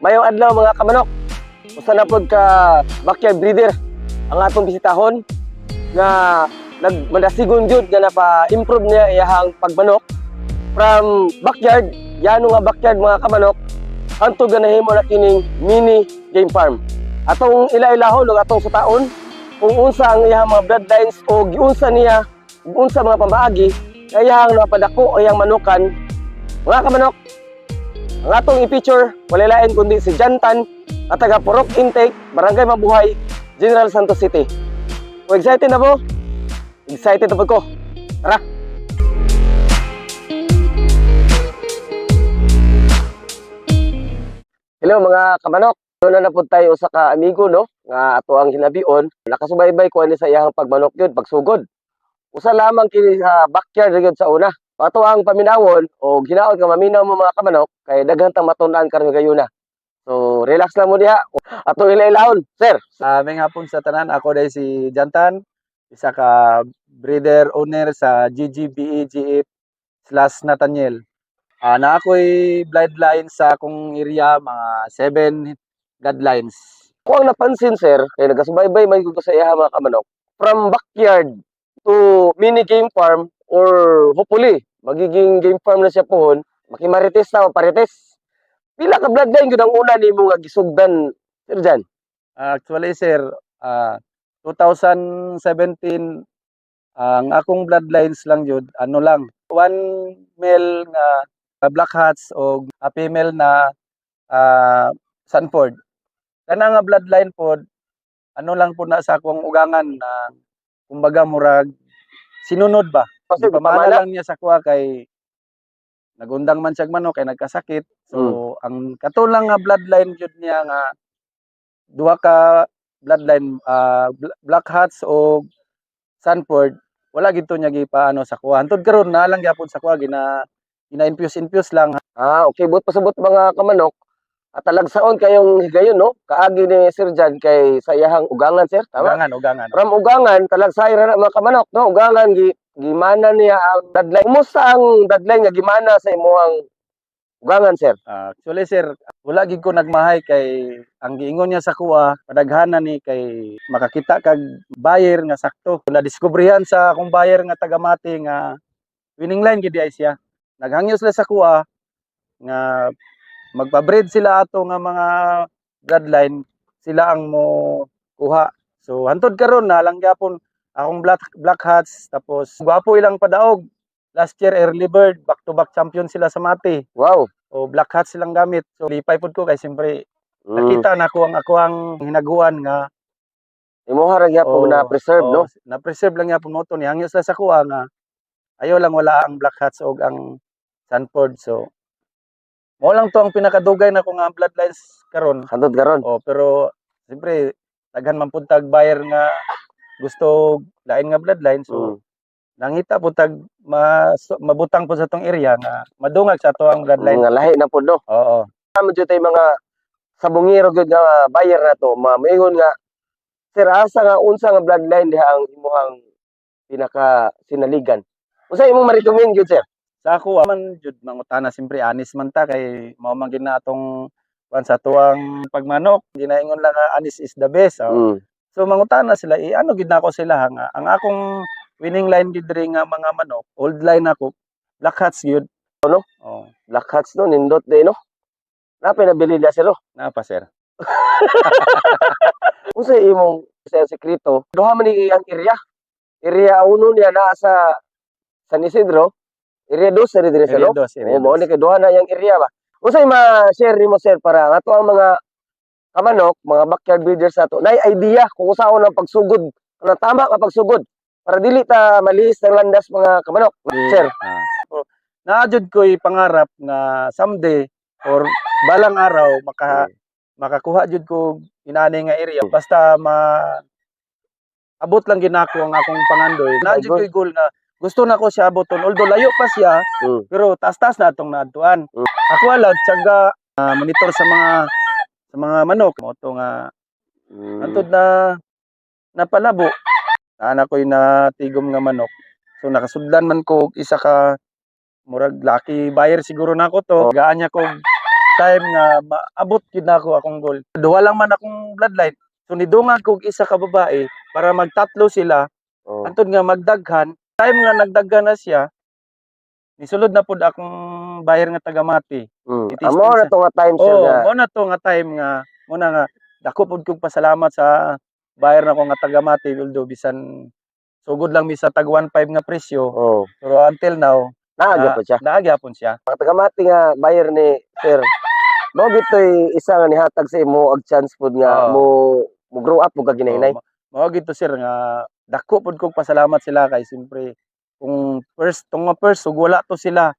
Mayong adlaw mga kamanok. Usa na pod ka backyard breeder ang atong bisitahon nga nagmadasigon jud nga napa-improve niya iyahang pagmanok from backyard, yano nga backyard mga kamanok hantud ganahimo na kining mini game farm. Atong ila-ilahon ug atong sutaon kung unsa ang iyang mga bloodlines o giunsa niya unsa mga pambaagi nga iyang napadako o iyang manukan mga kamanok ang atong i-feature wala lain kundi si Jantan na taga Purok Intake, Barangay Mabuhay, General Santos City. O excited na po? Excited na po ko. Tara! Hello mga kamanok. Doon na na po tayo sa ka amigo no nga ato ang hinabion. Nakasubaybay ko ani sa iyang pagmanok yun, pagsugod. Usa lamang kini sa backyard gyud sa una. Ato ang paminawon o ginaon nga maminaw mo mga kamanok kay daghan tang matun-an karon gayuna. So relax lang mo diha. Ato ilailahon, sir. Sa aming hapon sa tanan, ako dahil si Jantan, isa ka breeder owner sa GGBEGF slash Nathaniel. Ah, na ako'y bloodline sa akong area, mga 7 bloodlines. Kung ang napansin sir, kay nagasubaybay may ko sa iya mga kamanok, from backyard to mini game farm or hopefully magiging game farm na siya pohon, makimarites na o parites. Pila ka bloodline gyud ang una nimo nga gisugdan sir Jan? Ah, actually, sir, ah, 2017, ang akong bloodlines lang yun, ano lang, one male nga nga black hats o a female na ah, Sanford. Kana nga bloodline po, ano lang po na sa akong ugangan na kumbaga murag sinunod ba? Kasi Di pamana lang niya sa kuha kay nagundang man siya manok kay nagkasakit. So Hmm. ang katulang nga bloodline jud niya nga duha ka bloodline Bl- Black Hats o Sanford wala gito niya gipaano sa kuha. Antod karon na lang gyapon sa kuha gina gina infuse infuse lang. Ah, okay, but pasabot mga kamanok. At talagsaon kayong higayon, no? Kaagi ni Sir Jan kay sa iyahang ugangan, sir. Tama? Ugangan ugangan. From ugangan, talagsay ra na mga kamanok, no? Ugangan, gi, gimana niya ang deadline. Kumusta ang deadline nga gimana sa imuhang ugangan, sir? Ah, actually sir, wala gid ko nagmahay kay ang giingon niya sa kuha, padaghanan ni kay makakita kag buyer nga sakto. Na diskubrihan sa akong buyer nga taga Mati nga winning line gid siya. Naghangyo sila sa kuha nga magpa-breed sila ato nga mga bloodline sila ang mo kuha. So hantod karon na lang gyapon akong black black hats tapos gwapo ilang padaog. Last year early bird back to back champion sila sa Mati Wow. o black hat silang gamit. So lipay pud ko kay siyempre Mm. nakita na ko ang ako ang hinaguan nga Imuha ra gyapon o- na preserve, o, no? Na preserve lang yapon mo to ni hangyo sa kuha nga ayaw lang wala ang black hats og ang Sanford. So mo lang to ang pinakadugay na ko nga bloodlines karon. Hantod karon. O pero siyempre daghan man pud tag buyer nga gusto lain nga bloodline so Mm. nangita pud tag mas, mabutang po sa tong area nga madungag sa to ang bloodline. Mga lahi na po, no? Oo. Tama dyan tayo mga sabungiro gyud nga buyer na to, mamingon nga, sir, asa nga unsa nga bloodline diha ang imuhang pinaka sinaligan. Unsa imong ma-recommend gyud, sir? sa ako man jud mangutana siyempre anis man ta kay mao man gid na atong kuan sa tuwang pagmanok ginaingon lang nga anis is the best oh. Mm. So mangutana sila eh, ano gid na ako sila nga ang akong winning line gid diri nga mga manok old line ako black hats gyud Ano? oh Black hats no, nindot day, no? Napay nabili na sir, oh. na pa sir Unsa imong sa sekreto? Duha man ni ang area. Area uno niya naa sa San Isidro. Area 2 sa dire sa Area no? dos, area Oo, mao ni kay duha na yang area ba. Unsay ma-share nimo sir para ato ang mga kamanok, mga backyard breeders ato, nay idea kung usaon ang pagsugod, ano tama nga pagsugod para dili ta malihis ng landas mga kamanok. Sir, Ah. so, naadjud ko'y pangarap nga someday or balang araw maka makakuha jud ko inani nga area basta ma abot lang ginako ang akong pangandoy na jud ko'y goal nga gusto na ko siya aboton although layo pa siya Mm. pero taas-taas na atong naadtuan Mm. ako ala tiyaga ah, monitor sa mga sa mga manok. Mo to nga mm, antod na napalabo. Ana ko'y natigom nga manok. So nakasudlan man ko isa ka murag lucky buyer siguro nako to. Gaan niya ko time nga maabot gid nako akong goal. Duha lang man akong bloodline. So nidungag kog isa ka babae para magtatlo sila. Oh. Antod nga magdaghan, time nga nagdaghan na siya, nisulod na pud akong buyer nga taga Mati. Mm. Amo na still to nga time sir Oh, nga. mo na to nga time nga mo na nga dako pud kog pasalamat sa buyer na ko nga taga Mati although bisan sugod lang mi sa tag 1.5 nga presyo. Oh. Pero until now, Naaga na- pa siya. naagyapon siya. Ang tagamati nga buyer ni sir. Mo gitoy isa nga nihatag sa imo og chance pud nga Oo. mo mo grow up mo ka ginahinay. Oh, mao gito sir nga dako pud kog pasalamat sila kay siyempre kung first tong nga first ug wala to sila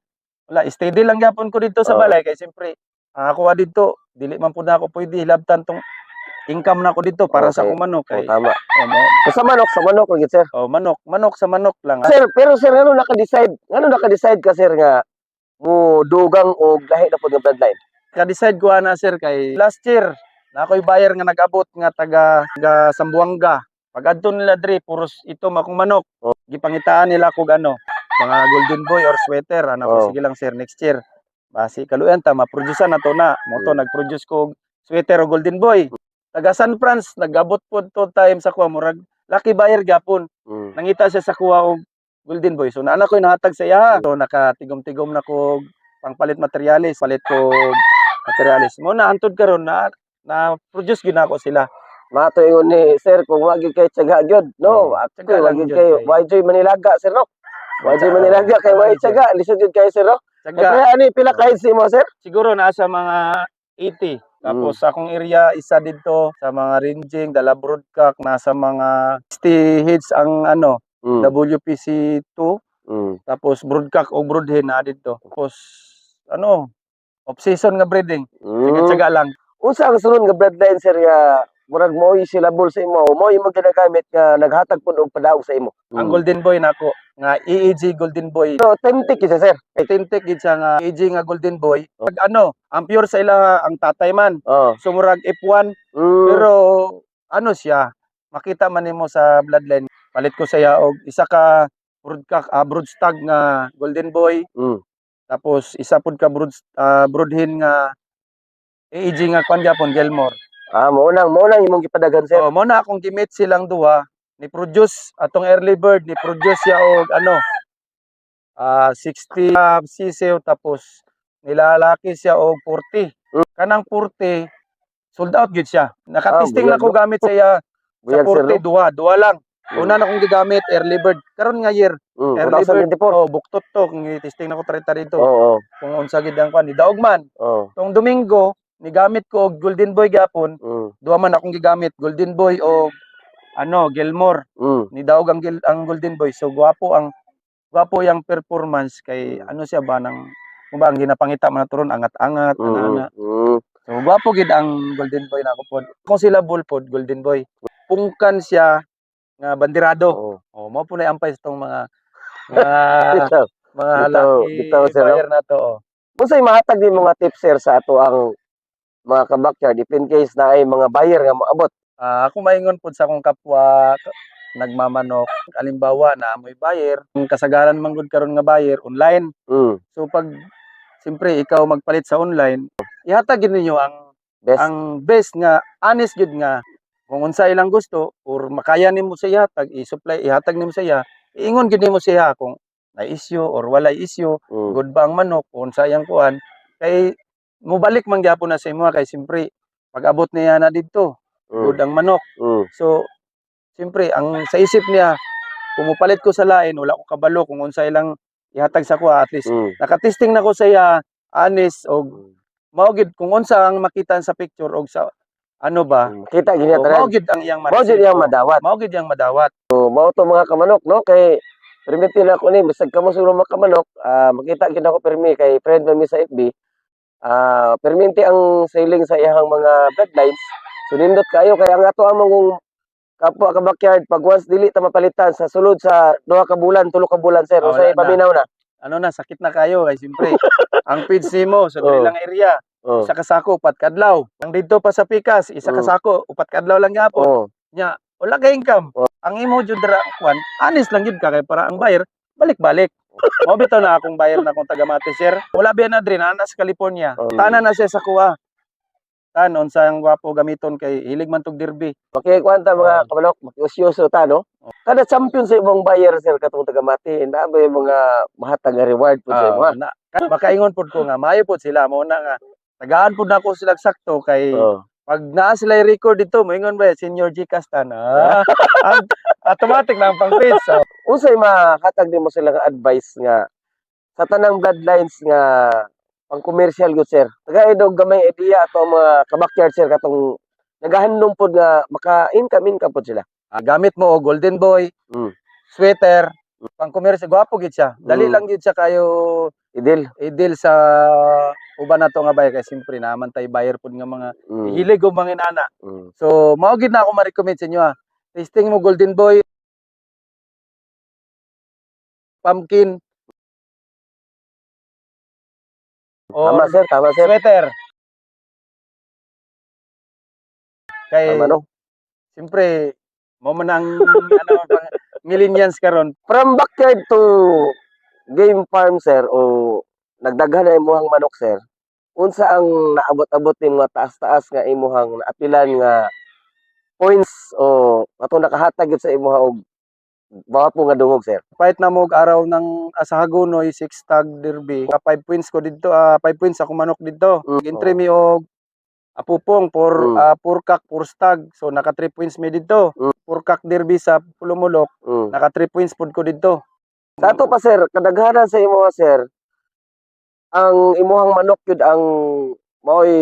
wala steady lang gyapon ko dito sa balay kay siyempre ang ako wa dito dili man pud na ako pwede hilabtan tong income na ako dito para sa Okay. akong manok Oh, kay tama. oh, Sa manok, sa manok lagi sir. oh, manok manok sa manok lang Sir, pero sir ngano naka-decide? Ngano naka-decide ka sir nga mo dugang og lahi na pud nga bloodline? ka-decide ko ana sir kay last year na ako'y buyer nga nag-abot nga taga, taga Sambuanga. Pag adto nila dre puros ito akong manok. Oh. Gipangitaan nila kog ano, mga golden boy or sweater ana Oh. ko sige lang sir next year. Basi kaluyan ta ma-produce na to na. Mo to Mm. nag-produce ko sweater o golden boy. Taga San Franz nag-abot pod to time sa kuha murag lucky buyer gapon. Mm. Nangita siya sa kuha og golden boy. So naana ko nahatag sa iya. So nakatigom-tigom na ko pangpalit materialis, palit ko materialis. Mo na antod karon na na produce gyud ako sila. Mato ingon ni sir kung wagi kay tiyaga gyud. No, Oh, tiyaga lang wagi kay- YJ Manilaga sir no. YJ Tiyaga- Manilaga kay sir. tiyaga lisod gyud kay sir Tsaga, Kaya ani pila ka heads mo sir? siguro nasa mga 80. Tapos sa akong area isa dito sa mga ranging, dala broadcock nasa mga 60 heads ang ano, Mm. WPC 2 Mm. tapos broadcock o broodhen na dito. Tapos ano, off season nga breeding. Mm. Tsaga-tsaga lang. Unsa ang sunod nga bloodline sir nga murag mo silabol sa imo mo imo ginagamit nga naghatag pud og padaog sa imo. Ang golden boy nako nga EAG golden boy So, authentic isa sir. authentic gid siya nga EAG nga golden boy pag ano ang pure sa ila ang tatay man Oh. sumurag F1 Mm. pero ano siya makita man nimo sa bloodline palit ko saya og isa ka broodcock uh, broodstag nga golden boy Mm. tapos isa pud ka brood uh, broodhen nga EAG nga kwan gyapon Gelmore Ah, mo nang mo nang imong gipadaghan sir. so mo na akong gimit silang duha ni produce atong early bird ni produce siya og ano ah 60 uh, sisew tapos nilalaki siya og 40 Mm. kanang 40 sold out gyud siya nakatesting Ah, na ko gamit sa iya sa Buyag sir. 40 duha duha lang una na kong gigamit early bird karon nga year Mm. early bird 2024. oh buktot to kung testing na ko tarita dito Oo. kung unsa gid ang kwan ni daog man Oo. tong domingo nigamit ko og golden boy gapon Mm. duha man akong gigamit golden boy o ano Gilmore Mm. ni daog ang, Gil- ang golden boy so gwapo ang gwapo yang performance kay ano siya ba nang kung ba ang ginapangita man turon angat-angat Mm. ana Mm. so gwapo gid ang golden boy nako pod kung sila bull pod golden boy pungkan siya nga bandirado Oo. oh mo po na ampay sa tong mga mga mga no? buyer na to oh. Unsay mahatag ni mga tips sir sa ato ang mga kabakyard if in case na ay mga buyer nga moabot. Ah, ako maingon pod sa akong kapwa nagmamanok alimbawa na amoy buyer kung kasagaran man gud karon nga buyer online Mm. so pag siyempre ikaw magpalit sa online ihatag gid ninyo ang Best. ang best nga honest gud nga kung unsa ilang gusto or makaya nimo sa ihatag i-supply ihatag nimo sa iingon gid nimo siya kung na issue or walay issue Mm. good ba ang manok kung unsa iyang kuan kay mubalik man gyapon na sa imo kay siyempre pag abot niya na didto Mm. good ang manok Mm. So, siyempre, ang sa isip niya, kung mupalit ko sa lain, wala ko kabalo kung unsa ilang ihatag sa kuha, at least Mm. nakatesting na ko sa iya, honest, o Mm. maugid, kung unsa ang makita sa picture, o sa, ano ba, Mm. Kita gini o, tanan. maugid ang iyang Mao jud yang madawat. Maugid yang madawat. So, mao to mga kamanok no kay permitin ako ni bisag kamo sulo mga kamanok, ah, makita gid ako permi kay friend mi sa FB. Ah, perminti ang sailing sa iyang mga bloodlines. So nindot kayo kay ang ato among kapwa ka backyard pag once dili ta mapalitan sa sulod sa duha ka bulan, tulo ka bulan sir, Ah, usay paminaw na. Ano na, sakit na kayo, kay siyempre, ang feeds nimo sa Oh. lang area, Oh. isa kasako, upat kadlaw. Ang dito pa sa Pikas, isa kasako, upat kadlaw lang yapon. Oh. Nya, wala ka income. Oh. Ang imo jud dra kwan, honest lang jud ka kay para ang buyer balik-balik. Mo bitaw na akong bayer na akong taga Mati, sir. Wala biya na dre na sa California. Oh. Tanan na siya sa kuha. Tan unsa ang gwapo gamiton kay hilig man tog derby. Makikwanta mga Oh. kamanok, makiusyoso ta, no? Kada champion sa imong buyer, sir, katong taga-mati, na ba yung mga mahatag nga reward po sa Ah, imo, ha? na, makaingon pud ko nga maayo pud sila mo na nga tagaan pud nako sila sakto kay Oh. pag naa sila record dito moingon ba senior Gcash tan ah, automatic na ang pang page so, Unsay mahatag nimo sila nga advice nga sa tanang bloodlines nga pang commercial good sir. Taga dog gamay idea ato mga kabakyard sir katong nagahandom pod nga maka-income income pod sila. ah, gamit mo og golden boy Mm. sweater pang commerce gwapo gid siya dali Mm. lang gid siya kayo Idil. i-deal sa uban nato nga bayer kay simpre naman tay buyer pud nga mga Mm. hilig og mga inana Mm. So, mao gid na ako ma-recommend sa inyo ha. Tasting mo Golden Boy, pumpkin, Tama or sir, tama sir. sweater. Kay, Tama no. siyempre, mo man ang ano, millennials karon From backyard to game farm sir o nagdaghan na imuhang manok sir. Unsa ang naabot-abot ning mga taas-taas nga imuhang naapilan nga points o ato nakahatag sa imuha og bawat mo nga dungog sir. Fight na mo araw ng asahagonoy, six tag derby. 5 points ko dito, 5 points ako manok dito. Mm. Entry mi og apupong por Mm. ah, purkak pur stag. So naka 3 points mi dito. Mm. Purkak derby sa Pulumulok, Mm. naka 3 points pud ko dito. Sa ato pa sir, kadaghanan sa imuha sir, ang imuhang manok yun ang mao'y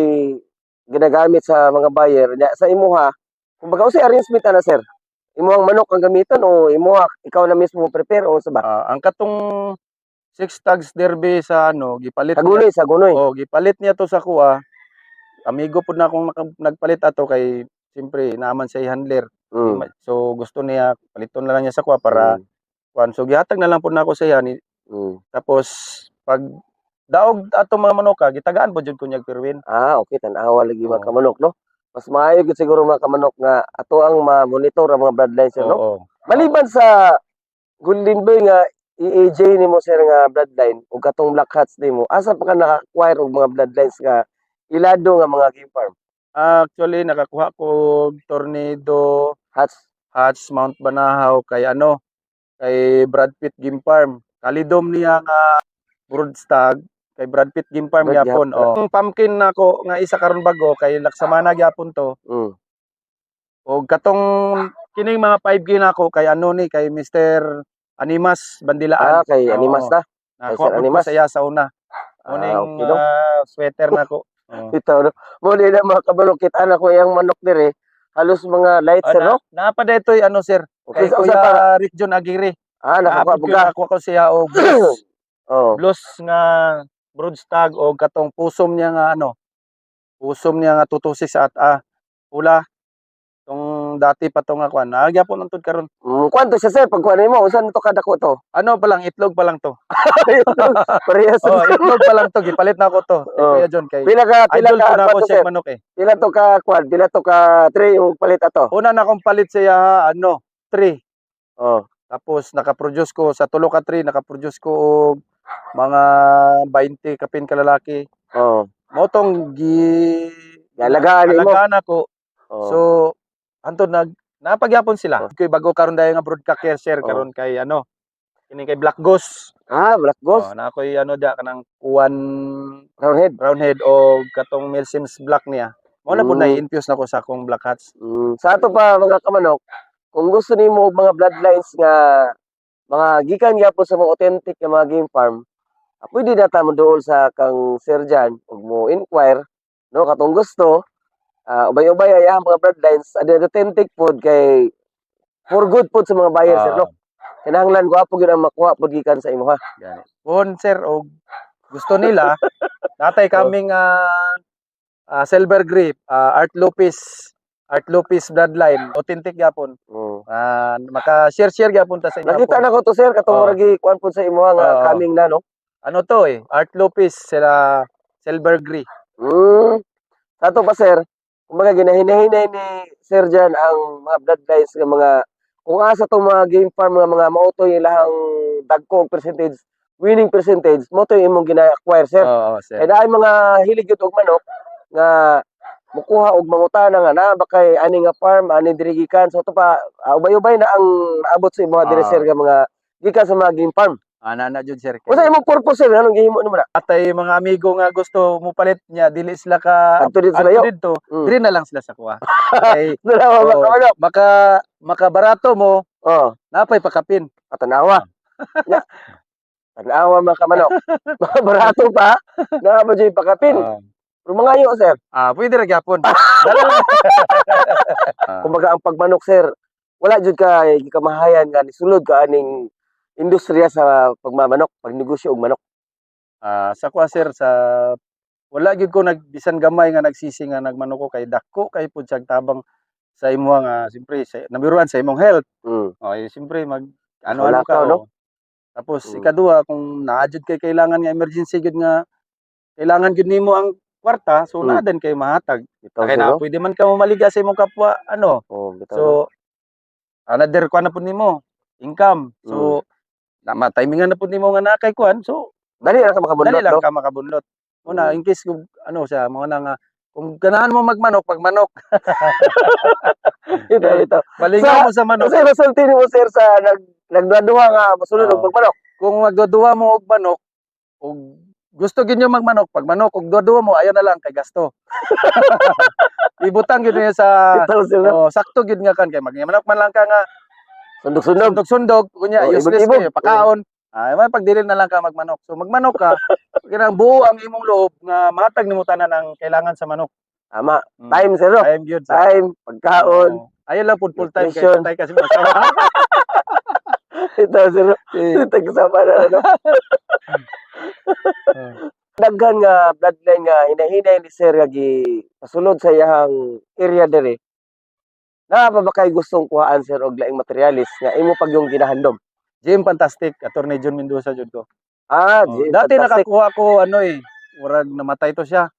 ginagamit sa mga buyer. Sa imuha, kumbaga usay arrangement na sir. Imuhang manok ang gamiton o imuha ikaw na mismo mo prepare o sa ba? Ah, ang katong six tags derby sa ano, gipalit Sa niya. gunoy, sa gunoy. Oh, gipalit niya to sa kuha. Amigo pud na akong naka- nagpalit ato kay siyempre naaman sa handler. Mm. So gusto niya paliton na lang niya sa kuha para kuan. So gihatag na lang pud nako sa iya ni Mm. tapos pag daog ato mga manuka gitagaan po jud ko niya pirwin. Ah, okay, tanawa lagi mga Oo. kamanok, no? Mas maayo gid siguro mga kamanok nga ato ang ma-monitor ang mga bloodlines, no? Oo. Maliban sa Golden Boy nga EAJ nimo sir nga bloodline ug katong Black Hats nimo, asa pa ka naka-acquire og mga bloodlines nga ilado nga mga game farm? Actually nakakuha ko og tornado Hats. Hats Mount Banahaw kay ano kay Brad Pitt Game Farm. Kalidom niya nga broodstag kay Brad Pitt Game Farm Brad gyapon. Oh. Ang pumpkin nako nga isa karon bago kay laksamana gyapon to. Mm. Og katong kining mga 5G nako kay ano ni kay Mr. Animas Bandilaan. Ah, kay Oo. Animas na. Nakuha Sir ko Animas. sa iya sa una. Muning Ah, okay, no? ah, sweater nako. Oh. Ito, no? Muli na mga kamanok, kita na ko yung manok dire. Halos mga lights, Ah, sir, no? na, napa daytoy ano sir? Okay, Kay sa Kuya usa pa. Rick John Aguirre. Ah, nakakuha Naapod ko siya og blues, Oh. blues nga broodstag o katong pusom niya nga ano. Pusom niya nga tutusik sa ata. Pula. Tong dati pa to nga kwan. Nagya po nang karon. Mm, kwanto siya, sir? Pag kuha mo, saan to kadako to? Ano pa lang itlog pa lang to. Parehas. Oh, itlog pa lang to gipalit na ako to. Oh. Kuya John kay Pila ka, pila ka, ko na kwanto, siya manok eh. Pila to ka, kwan? Pila to ka, three yung palit ato? Una na akong palit siya ano, 3. Oh. Tapos naka-produce ko sa tulo ka 3, naka-produce ko og mga 20 kapin kalalaki. Oh. Motong gi Alagaan mo. alagaan ako. Oh. So antod nag napagyapon sila. Kay bago karon dayon nga broadcaster share Oh. karon kay ano kini kay Black Ghost. ah, Black Ghost. Oh, na ako'y ano da kanang kuwan Roundhead. roundhead o katong Milsims Black niya. Mo na po Mm. na infuse na ko sa akong Black Hats. Mm, sa ato pa mga kamanok, kung gusto nimo mga bloodlines nga mga gikan gyapon sa mga authentic nga mga game farm, ah, pwede na ta mo dool sa kang Sir Jan ug mo inquire no katong gusto ah, ubay-ubay ay ang mga bloodlines ada authentic food kay for good food sa mga buyer sir Ah. no. Kinahanglan gwapo gyud ang makuha pud gikan sa imo ha. Gani. Kung sir og gusto nila natay kaming ah, ah, silver grip, ah, Art Lopez, Art Lopez bloodline, authentic gyapon. Mm. Ah, maka-share-share gyapon ta sa inyo. Nakita na ko to sir katong Oh. murag gi kuan pud sa imo nga Oo. coming na no. Ano to eh, Art Lopez sila silver grip. Mm. Sa ato pa sir, kumbaga ginahinahinay ni Sir Jan ang mga bloodlines nga mga kung asa tong mga game farm nga mga mauto yung ilahang dagko og percentage winning percentage mo to imong gina-acquire sir. Oo, sir. Kaya naay mga hilig yun og manok nga mukuha og mangutana nga na ba kay ani nga farm ani diri gikan so to pa ah, ubay-ubay na ang abot sa mga diri Ah. sir nga mga gikan sa mga game farm. Ana na jud sir. Unsa imong purpose sir anong gihimo nimo na? Atay mga amigo nga gusto mo palit niya dili sila ka Adto dito layo. dito. Mm. Diri na lang sila sa kuha. Kay Dalawa ba oo, ka manok? maka makabarato mo Oh, napay pakapin. katanawa. Ya. Tanawa mga kamanok. Barato pa. Na ba jay pakapin? Ah, Pero mga yo sir. ah, pwede ra gyapon. Ah, Kumbaga ang pagmanok sir, wala jud ka gikamahayan nga nisulod ka aning industriya sa pagmamanok, pagnegosyo og manok. ah, sa kuha sir sa wala gyud ko nagbisan gamay nga nagsisi nga nagmanok ko kay dako kay pud siya tabang sa imo nga siyempre sa nabiruan sa imong health. Mm. Okay, siyempre mag ano-ano Lakaw, ka, no? oh. Tapos Mm. ikaduha kung naadjud kay kailangan nga emergency gud nga kailangan gud nimo ang kwarta, so Mm. naa din kay mahatag. Bitaw Kaya na pwede man ka mamaliga sa imong kapwa ano. Oh, bitaw. So another kuan na pud nimo, income. So na matimingan na pud nimo nga nakay kuan. So dali ra ka makabundot, dali lang no? ka makabunlot. Una, Mm. in case kung ano siya, mga na nga kung ganahan mo magmanok, pagmanok, Bitaw, bitaw. malingaw mo sa manok. Kasi resulti nimo sir sa nag nagduha nga masulod og Oo. pagmanok. kung magduduwa mo og manok og gusto gid nyo magmanok pag manok og duduwa mo ayo na lang kay gasto ibutang gid niya sa sir, oh, sakto gid nga kan kay magmanok man lang ka nga Sundog-sundog. sundog-sundog kunya Oh, useless ibog-ibog. kayo pakaon ay may pagdili na lang ka magmanok so magmanok ka kinang buo ang imong loob nga mahatag nimo tanan ang kailangan sa manok Tama. Mm. Time sir, no? time gyud sa Time, pagkaon. Oo. ayo lang pud full time kay Nutrition. patay kasi masawa Bitaw sir, no? Tagkasama na, no? Daghan nga bloodline nga hinahinay ni sir nga gi pasulod sa iyang area dere. Na pa ba kay gustong kuhaan sir og laing materialis nga imo pag yung ginahandom? Jim fantastic attorney John Mendoza jud ko Ah, Oh, dati fantastic. nakakuha ko ano eh murag namatay to siya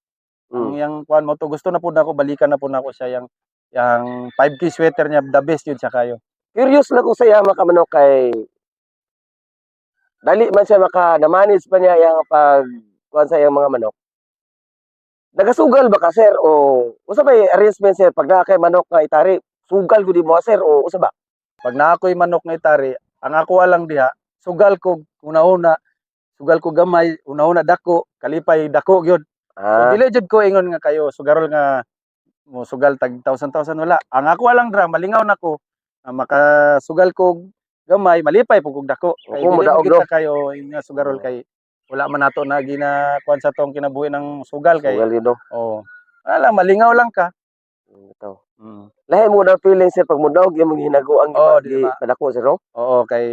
Ang Mm. yang kuan mo to gusto na pud ako balikan na pud ako siya yang yang 5K sweater niya the best yun siya kayo. Curious lang ko sa iya makamanok kay dali man siya maka na-manage pa niya yang pag kuhaan sa iyang mga manok. Nagasugal ba ka sir o usa ba arrangement sir pag naa kay manok nga itari sugal gud mo sir o usa ba? Pag na ako'y manok nga itari, ang ako lang diha, sugal ko una-una, sugal ko gamay, una-una dako, kalipay dako gyud. So Ah, dili jud ko ingon nga kayo sugarol nga mo sugal tag 1000-1000 wala. Ang ako lang dra malingaw nako na makasugal ko gamay, malipay pug dako. Kay mo kita kayo nga sugarol kay wala man nato na gina kuan sa tong kinabuhi ng sugal kay sugal yun no. Oh. Wala, malingaw lang ka. Ito. Mm. Lahi mo na feeling sir pag mudaog yung mga hinaguang Oo, oh, di ba? padako sir no? Oo, kay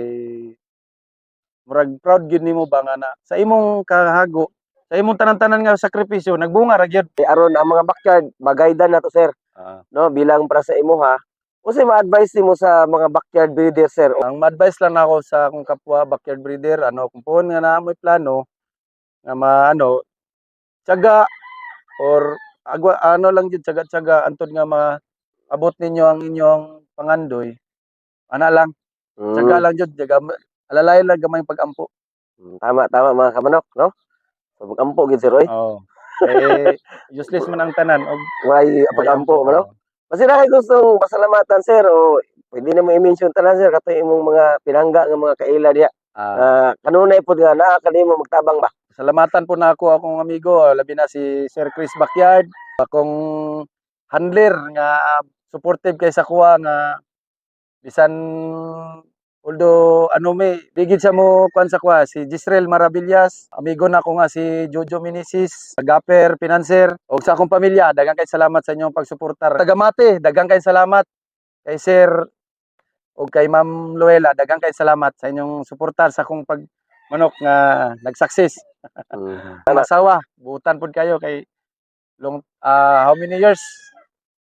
murag proud gyud nimo ba nga na sa imong kahago, sa imong tanan-tanan nga sakripisyo, nagbunga ra gyud. Eh, aron ang mga backyard magaydan na to sir no bilang para sa imo ha. Usa ma-advise nimo sa mga backyard breeder sir? Ang ma-advise lang ako sa akong kapwa backyard breeder, ano, kung puhon nga na mo'y plano nga maano tiyaga or agwa ano lang gyud tiyaga-tiyaga antod nga maabot ninyo ang inyong pangandoy. Ana lang, tiyaga Mm, lang gyud, tiyaga alalay lang gamay pag-ampo. mm, tama tama mga kamanok no? Pag-ampo gid sir oy. Oo. Eh, useless man ang tanan og May pag-ampo man na kay gustong pasalamatan sir o pwede na mo i-mention tanan sir katong imong mga pinangga nga mga kaila diya. Ah, Uh, kanunay pod nga naa kanimo magtabang ba? salamatan po na ako akong amigo, ah, labi na si Sir Chris Backyard, akong handler nga supportive kay sa kuha nga bisan although ano may bigid sa mo kuan sa kuha si Gisrel Maravillas, amigo na ko nga si Jojo Minisis, Gaper Financer, og sa akong pamilya, daghang kay salamat sa inyong pagsuportar. Tagamate, daghang kay salamat kay Sir o kay Ma'am Luella, daghang kay salamat sa inyong suportar sa akong pag manok nga nag-success. Mm. Ang asawa, buutan pud kayo kay long ah, how many years?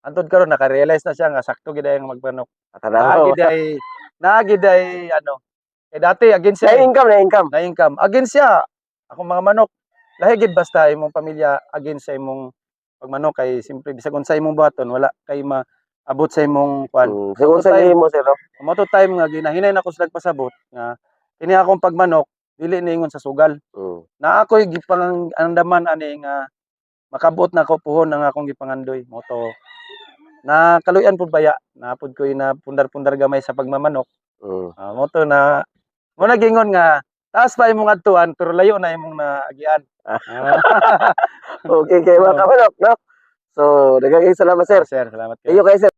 Antod karon naka-realize na siya nga sakto gid ay ang magmanok. Tanaw. Naagid ay naagid ay ano. Kay dati against Na siya income na income. na income. Against siya akong mga manok. Lahi gid basta imong pamilya against sa imong pagmanok kay simpre bisag unsa imong buhaton wala kay maabot sa imong kuan. Mm. Sa Tayo. mo sir no? Mo to time nga ginahinay na ko sa nagpasabot nga kini akong pagmanok dili niingon sa sugal Mm. na ako'y gipang andaman ani nga makabot na ko puhon ang akong gipangandoy moto na kaluyan pud baya na pud ko'y na pundar-pundar gamay sa pagmamanok Mm. Ah, moto na mo nagingon nga taas pa imong adtuan pero layo na imong naagian Ah, Okay, kay mga kamanok, no? So, daghang salamat, sir. sir salamat kayo Kayo kay sir.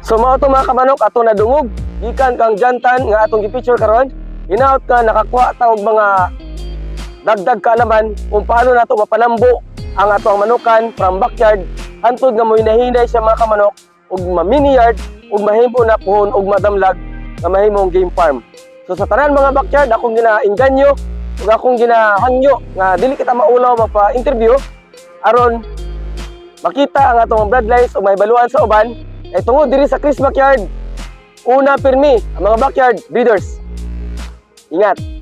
So mao to mga kamanok ato na dungog gikan kang jantan nga atong gi-picture karon. Hinaut ka nakakuha ta mga dagdag kaalaman kung paano nato mapalambo ang atong manukan from backyard hantod nga mohinay-hinay siya mga kamanok og ma-mini yard og mahimo na puhon og madamlag nga mahimong game farm. So sa tanan mga backyard akong ginainganyo ug akong ginahangyo nga dili kita maulaw magpa-interview aron makita ang atong bloodlines ug mahibaluan sa uban ay tungod diri sa Chris Backyard. Una pirmi ang mga backyard breeders. Ingat.